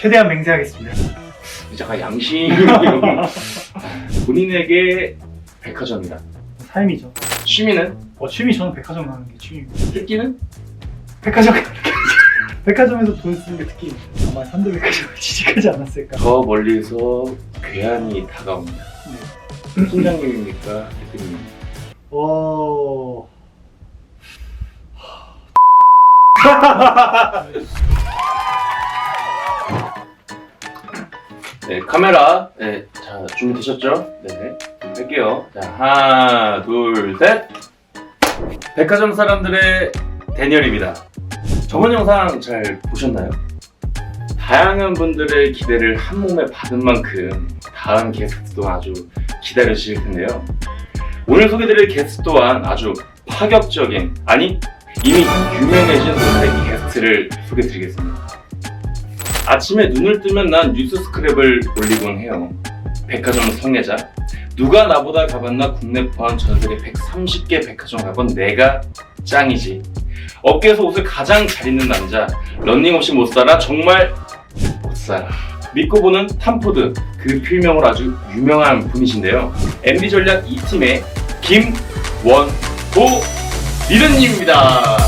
최대한 맹세하겠습니다. 잠깐 양심 본인에게 백화점이다 삶이죠. 취미는 어, 취미 저는 백화점 가는 게 취미입니다. 특기는 백화점 가는 게 백화점에서 돈 쓰는 게 특기입니다. 아마 현대백화점을 취직하지 않았을까. 저 멀리서 괴한이 다가옵니다 네. 팀장님입니까 대표님 어... 네 카메라 네 자 준비되셨죠 네 할게요 자 하나 둘 셋 백화점 사람들의 대니얼입니다 저번 영상 잘 보셨나요? 다양한 분들의 기대를 한 몸에 받은 만큼 다음 게스트 또한 아주 기다려주실 텐데요. 오늘 소개드릴 게스트 또한 아주 파격적인 아니 이미 유명해진 이 게스트를 소개드리겠습니다. 아침에 눈을 뜨면 난 뉴스 스크랩을 올리곤 해요. 백화점 성애자. 누가 나보다 가봤나 국내 포함 전 세계 130개 백화점 가본 내가 짱이지. 업계에서 옷을 가장 잘 입는 남자. 런닝 없이 못 살아. 정말 못 살아. 믿고 보는 탐포드. 그 필명으로 아주 유명한 분이신데요. MB 전략 2팀의 김원호 리더님입니다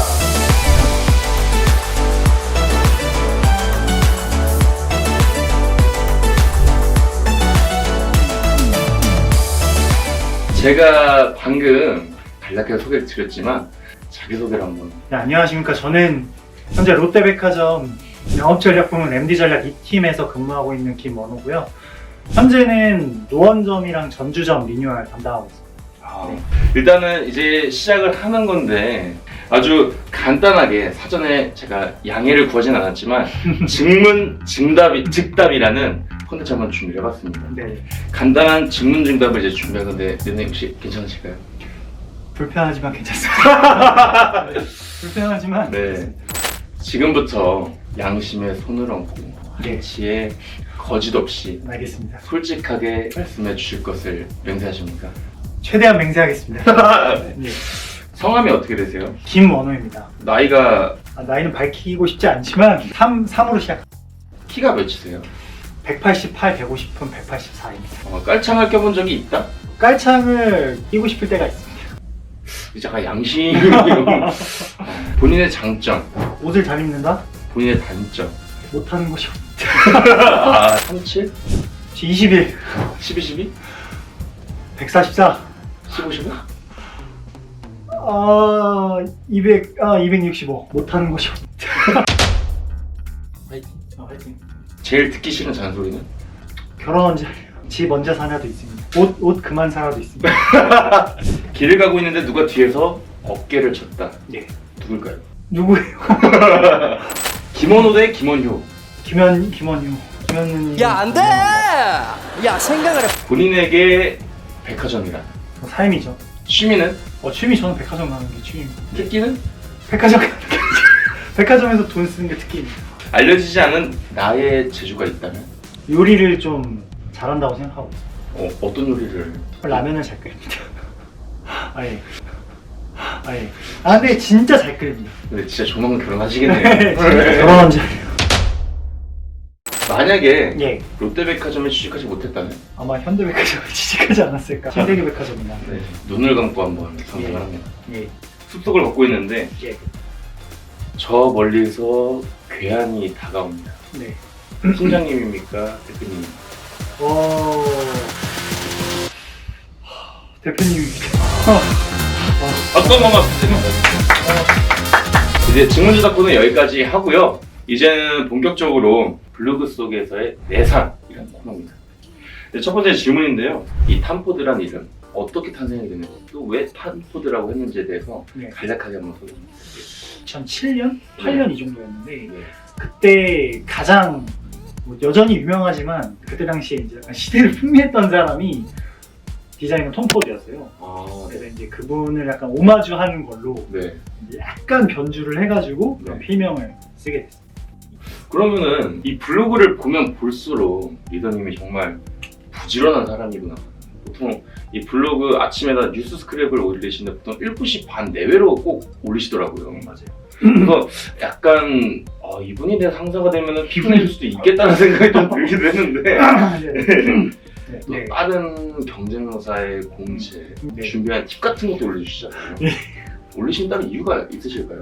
제가 방금 간략하게 소개를 드렸지만 자기소개를 한번 네, 안녕하십니까. 저는 현재 롯데백화점 영업전략부문 MD전략 2팀에서 근무하고 있는 김원호고요. 현재는 노원점이랑 전주점 리뉴얼 담당하고 있습니다. 아, 네. 일단은 이제 시작을 하는 건데 아주 간단하게 사전에 제가 양해를 구하진 않았지만 증문 증답이 즉답이라는 콘텐츠 한번 준비를 해봤습니다. 네, 간단한 증문 증답을 이제 준비한 건데 네네 혹시 괜찮으실까요? 불편하지만 괜찮습니다. 불편하지만 네. 지금부터 양심의 손을 얹고 네. 한치의 거짓 없이 알겠습니다. 솔직하게 말씀해 주실 것을 맹세하십니까? 최대한 맹세하겠습니다. 네, 성함이 어떻게 되세요? 김원호입니다. 나이가 아, 나이는 밝히고 싶지 않지만 3, 3으로 시작. 키가 몇이세요? 188, 150은 184입니다. 어, 깔창을 껴본 적이 있다? 깔창을 끼고 싶을 때가 있습니다. 잠깐 양심 본인의 장점 옷을 잘 입는다? 본인의 단점 못하는 것이 없. 아 37? 21, 12, 12? 144, 15, 15? 아, 200, 아, 265. 못하는 것이 없. 화이팅 어, 화이팅. 제일 듣기 싫은 잔소리는? 결혼 언제? 집 언제 사냐도 있습니다. 옷, 옷 그만 사라도 있습니다. 길을 가고 있는데 누가 뒤에서 어깨를 쳤다 네. 누굴까요? 누구예요? 김원호 대 김원효 김현, 김원유. 김현우님. 야, 안 돼! 야, 생각을 해. 본인에게 백화점이다 삶이죠. 취미는? 어, 취미 저는 백화점 가는 게 취미입니다. 특기는? 백화점 백화점에서 돈 쓰는 게 특기입니다. 알려지지 않은 나의 재주가 있다면? 요리를 좀 잘한다고 생각하고 있어요. 어, 어떤 요리를? 라면을 잘 끓입니다. 아예. 아예. 아 근데 진짜 잘 끓입니다. 근데 진짜 조만간 결혼하시겠네요 결혼 언제? 만약에 예. 롯데백화점에 취직하지 못했다면? 아마 현대백화점을 취직하지 않았을까. 신세계백화점이나. 네, 눈을 감고 한번 상상을 합니다. 예. 숲속을 걷고 있는데 예. 저 멀리서 괴한이 다가옵니다. 네. 팀장님입니까? 대표님? 어. 하, 대표님입니다. 어떤 것만 이제 증문조답부는 여기까지 하고요. 이제는 본격적으로 블로그 속에서의 내상이라는 코너입니다. 네, 첫 번째 질문인데요. 이 탐포드란 이름 어떻게 탄생이 됐는지 또왜 탐포드라고 했는지에 대해서 네. 간략하게 한번 소개해 주세요. 2007년? 8년 이 정도였는데 네. 그때 가장 뭐 여전히 유명하지만 그때 당시에 이제 약간 시대를 풍미했던 사람이 디자이너 톰 포드였어요. 아, 그래서 이제 그분을 약간 오마주하는 걸로 네. 이제 약간 변주를 해가지고 그런 네. 필명을 쓰게 됐어요. 그러면은 이 블로그를 보면 볼수록 리더님이 정말 부지런한 사람이구나. 보통 이 블로그 아침에다 뉴스 스크랩을 올리시는데 보통 1분씩 반 내외로 꼭 올리시더라고요. 맞아요. 그래서 약간 어, 아, 이분이 내 상사가 되면 피곤해질 수도 있겠다는 생각이 좀 들기도 했는데 네. 또 네. 다른 경쟁사의 공채 네. 준비한 팁 같은 것도 올려주시잖아요. 네. 올리신다는 이유가 있으실까요?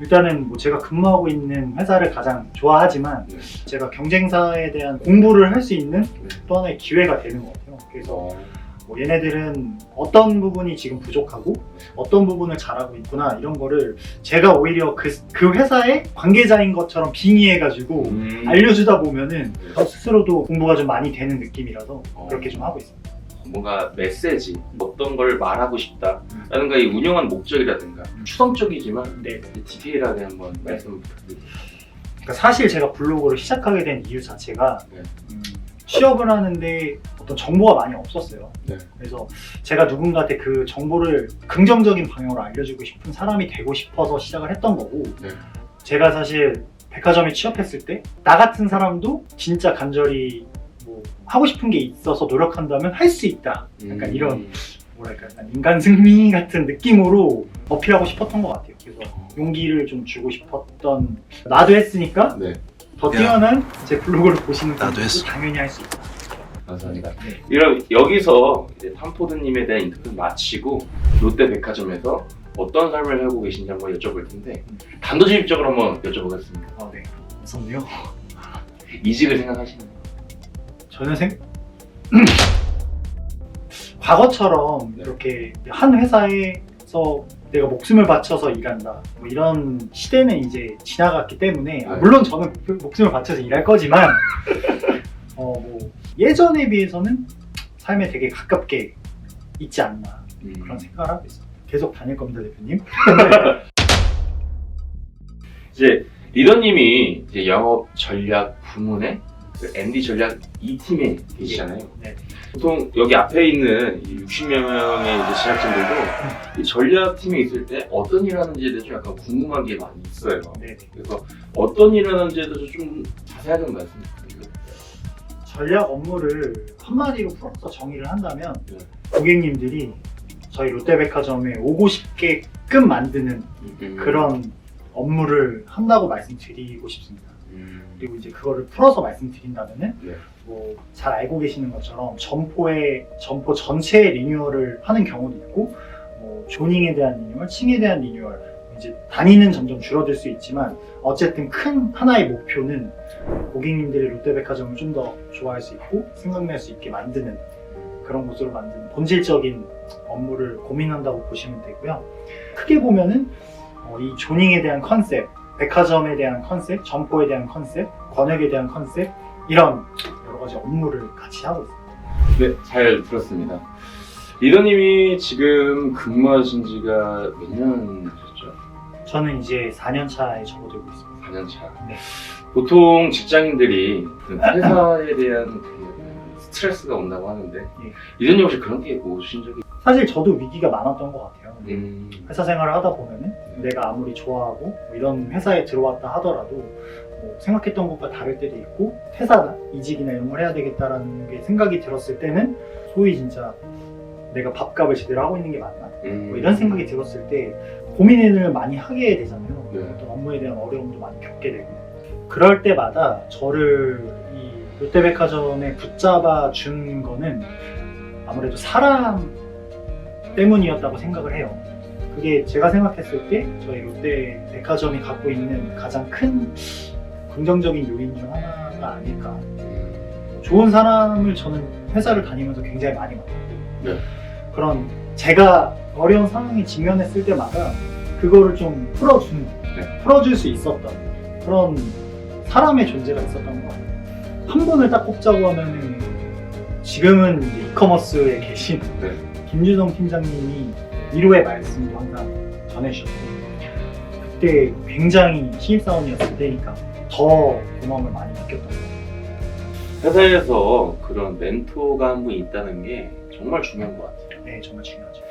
일단은 뭐 제가 근무하고 있는 회사를 가장 좋아하지만 네. 제가 경쟁사에 대한 공부를 할 수 있는 네. 또 하나의 기회가 되는 것 같아요. 그래서 어, 뭐 얘네들은 어떤 부분이 지금 부족하고 어떤 부분을 잘하고 있구나 이런 거를 제가 오히려 그, 그 회사의 관계자인 것처럼 빙의해가지고 음, 알려주다 보면은 네. 저 스스로도 공부가 좀 많이 되는 느낌이라서 어. 그렇게 좀 하고 있습니다. 뭔가 메시지, 어떤 걸 말하고 싶다라든가 이 운영한 목적이라든가 음. 추상적이지만 네. 디테일하게 한번 말씀 부탁드립니다. 그러니까 사실 제가 블로그를 시작하게 된 이유 자체가 네. 음, 취업을 하는데 어떤 정보가 많이 없었어요. 네. 그래서 제가 누군가한테 그 정보를 긍정적인 방향으로 알려주고 싶은 사람이 되고 싶어서 시작을 했던 거고 네. 제가 사실 백화점에 취업했을 때 나 같은 사람도 진짜 간절히 뭐 하고 싶은 게 있어서 노력한다면 할 수 있다. 약간 음. 이런 뭐랄까 약간 인간 승리 같은 느낌으로 어필하고 싶었던 것 같아요. 그래서 용기를 좀 주고 싶었던 나도 했으니까 네, 더 야. 뛰어난 제 블로그를 보시는 나도 분들도 했어. 당연히 할 수 있다. 감사합니다. 네. 이럼 여기서 이제 탐포드님에 대한 인터뷰 마치고 롯데백화점에서 어떤 삶을 하고 계신지 한번 여쭤볼 텐데 단도직입적으로 한번 여쭤보겠습니다. 어, 네. 무섭네요. 이직을 생각하시나요? 저는 생 과거처럼 네. 이렇게 한 회사에서 내가 목숨을 바쳐서 일한다 뭐 이런 시대는 이제 지나갔기 때문에 아, 네. 물론 저는 목숨을 바쳐서 일할 거지만 어, 뭐 예전에 비해서는 삶에 되게 가깝게 있지 않나 음. 그런 생각을 하고 있어요. 계속 다닐 겁니다 대표님. 이제 리더님이 이제 영업 전략 부문의 그 MD 전략 2팀에 계시잖아요. 네. 보통 여기 앞에 있는 60명의 이제 제작진들도 이 전략팀에 있을 때 어떤 일 하는지에 대해서 약간 궁금한 게 많이 있어요. 네. 그래서 어떤 일 하는지에 대해서 좀 자세하게 말씀 부탁드려요. 전략 업무를 한마디로 풀어서 정의를 한다면 네. 고객님들이 저희 롯데백화점에 오고 싶게끔 만드는 음. 그런 업무를 한다고 말씀드리고 싶습니다. 음. 그리고 이제 그거를 풀어서 말씀드린다면은 네. 뭐잘 알고 계시는 것처럼 점포의 점포 전체의 리뉴얼을 하는 경우도 있고 뭐 조닝에 대한 리뉴얼, 층에 대한 리뉴얼 이제 단위는 점점 줄어들 수 있지만 어쨌든 큰 하나의 목표는 고객님들이 롯데백화점을 좀 더 좋아할 수 있고 생각날 수 있게 만드는 그런 곳으로 만드는 본질적인 업무를 고민한다고 보시면 되고요. 크게 보면은 어, 이 조닝에 대한 컨셉, 백화점에 대한 컨셉, 점포에 대한 컨셉, 권역에 대한 컨셉 이런 여러 가지 업무를 같이 하고 있습니다. 네, 잘 들었습니다. 리더님이 지금 근무하신 지가 몇년 되셨죠? 저는 이제 4년 차에 접어들고 있습니다. 4년 차. 네. 보통 직장인들이 그 회사에 대한 그 스트레스가 온다고 하는데 예. 리더님 혹시 그런 게 오신 적이 사실 저도 위기가 많았던 것 같아요. 음. 회사 생활을 하다 보면은 내가 아무리 좋아하고 뭐 이런 회사에 들어왔다 하더라도 뭐 생각했던 것과 다를 때도 있고 퇴사나 이직이나 이런 걸 해야 되겠다라는 게 생각이 들었을 때는 소위 진짜 내가 밥값을 제대로 하고 있는 게 맞나? 음. 뭐 이런 생각이 들었을 때 고민을 많이 하게 되잖아요. 네. 어떤 업무에 대한 어려움도 많이 겪게 되고 그럴 때마다 저를 이 롯데백화점에 붙잡아 준 거는 아무래도 사람 때문이었다고 생각을 해요. 그게 제가 생각했을 때 저희 롯데백화점이 갖고 있는 가장 큰 긍정적인 요인 중 하나가 아닐까. 음. 좋은 사람을 저는 회사를 다니면서 굉장히 많이 만났고 네. 그런 제가 어려운 상황에 직면했을 때마다 그거를 좀 풀어주는 네. 풀어줄 수 있었던 그런 사람의 존재가 있었던 것 같아요 한 분을 딱 꼽자고 하면은 지금은 이제 이커머스에 계신 네. 김주성 팀장님이 위로의 말씀도 항상 전해주셨고 그때 굉장히 신입사원이었을 때니까 더 고마움을 많이 느꼈던 것 같아요 회사에서 그런 멘토가 한 분 있다는 게 정말 중요한 것 같아요. 네 정말 중요하죠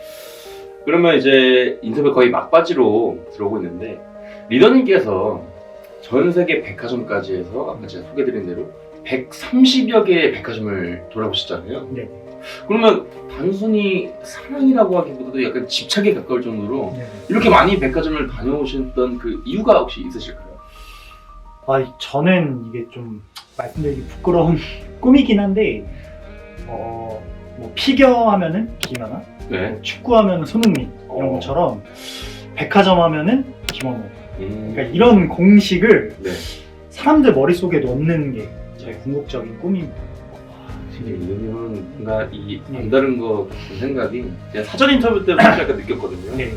그러면 이제 인터뷰 거의 막바지로 들어오고 있는데 리더님께서 전 세계 백화점까지 해서 아까 제가 소개드린 대로 130여 개의 백화점을 돌아보셨잖아요. 네. 그러면 단순히 사랑이라고 하기보다도 약간 집착에 가까울 정도로 네. 이렇게 많이 백화점을 다녀오셨던 그 이유가 혹시 있으실까요? 아, 저는 이게 좀 말씀드리기 부끄러운 꿈이긴 한데, 어, 뭐 피겨 하면은 김연아, 네. 뭐 축구 하면은 손흥민 이런 어. 것처럼 백화점 하면은 김원호. 음, 그러니까 이런 공식을 네. 사람들 머릿속에 넣는 게 저의 궁극적인 꿈입니다. 이현님은 뭔가 이 네. 남다른 것 같은 생각이 제가 사전 인터뷰 때 사실 약간 느꼈거든요. 네.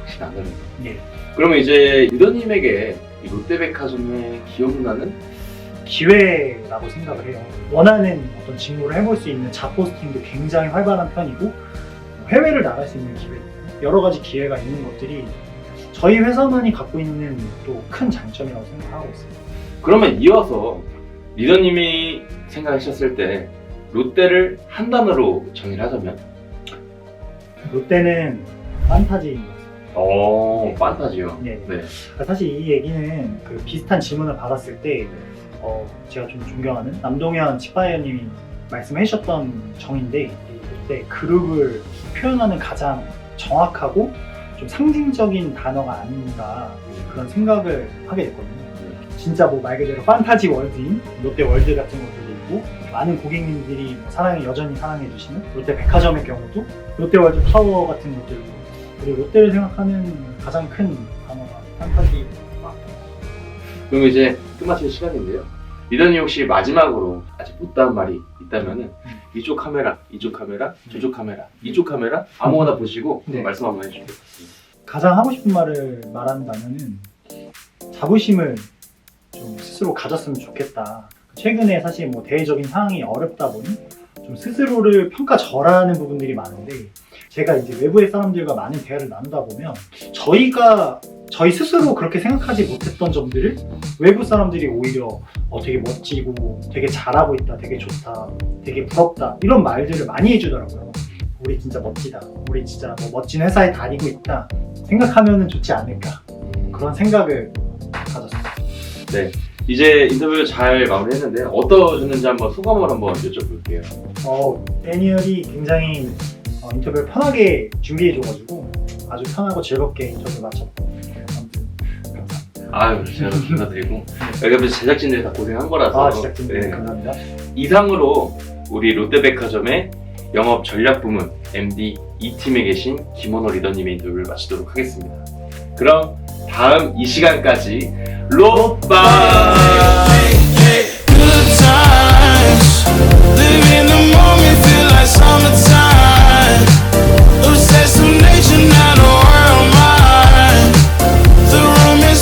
확실히 남다른 것. 네. 그러면 이제 리더님에게 이 롯데백화점에 기억나는 기회라고 생각을 해요. 원하는 어떤 직무를 해볼 수 있는 자포스팅도 굉장히 활발한 편이고 해외를 나갈 수 있는 기회, 여러 가지 기회가 있는 것들이 저희 회사만이 갖고 있는 또 큰 장점이라고 생각하고 있어요. 그러면 이어서 리더님이 생각하셨을 때 롯데를 한 단어로 정의를 하자면 롯데는 판타지인 것 같아요. 어 판타지요. 네. 네. 사실 이 얘기는 그 비슷한 질문을 받았을 때 어, 제가 좀 존경하는 남동현 치파이어님이 말씀해 주셨던 정인데 롯데 그룹을 표현하는 가장 정확하고 좀 상징적인 단어가 아닌가 그런 생각을 하게 됐거든요. 진짜 뭐 말 그대로 판타지 월드인 롯데 월드 같은 것들도 있고 많은 고객님들이 뭐 사랑해 여전히 사랑해 주시는 롯데 백화점의 경우도 롯데 월드 파워 같은 것들도 그리고 롯데를 생각하는 가장 큰 단어가 판타지 그럼 이제 끝마칠 시간인데요. 리더님 혹시 마지막으로 아직 못다한 말이 있다면은 이쪽 카메라, 이쪽 카메라, 저쪽 카메라, 이쪽 카메라 아무거나 보시고 네. 말씀 한번 좋겠습니다. 가장 하고 싶은 말을 말한다면은 자부심을 좀 스스로 가졌으면 좋겠다. 최근에 사실 뭐 대외적인 상황이 어렵다 보니 좀 스스로를 평가절하하는 부분들이 많은데 제가 이제 외부의 사람들과 많은 대화를 나누다 보면 저희가 저희 스스로 그렇게 생각하지 못했던 점들을 외부 사람들이 오히려 어, 되게 멋지고 되게 잘하고 있다, 되게 좋다, 되게 부럽다 이런 말들을 많이 해주더라고요. 우리 진짜 멋지다, 우리 진짜 뭐 멋진 회사에 다니고 있다 생각하면 좋지 않을까 그런 생각을 가졌어요. 이제 인터뷰 잘 마무리했는데 어떠셨는지 한번 소감을 한번 여쭤볼게요. 어, 애니얼이 굉장히 어, 인터뷰를 편하게 준비해줘가지고 아주 편하고 즐겁게 인터뷰 마쳤고. 아유 제가 감사드리고 네. 아, 여기 제작진들이 다 고생한 거라서 아 제작진들 네. 감사합니다. 이상으로 우리 롯데백화점의 영업 전략 부문 MD 이 팀에 계신 김원호 리더님의 인터뷰를 마치도록 하겠습니다. 그럼 다음 이 시간까지 롯바! 롯바!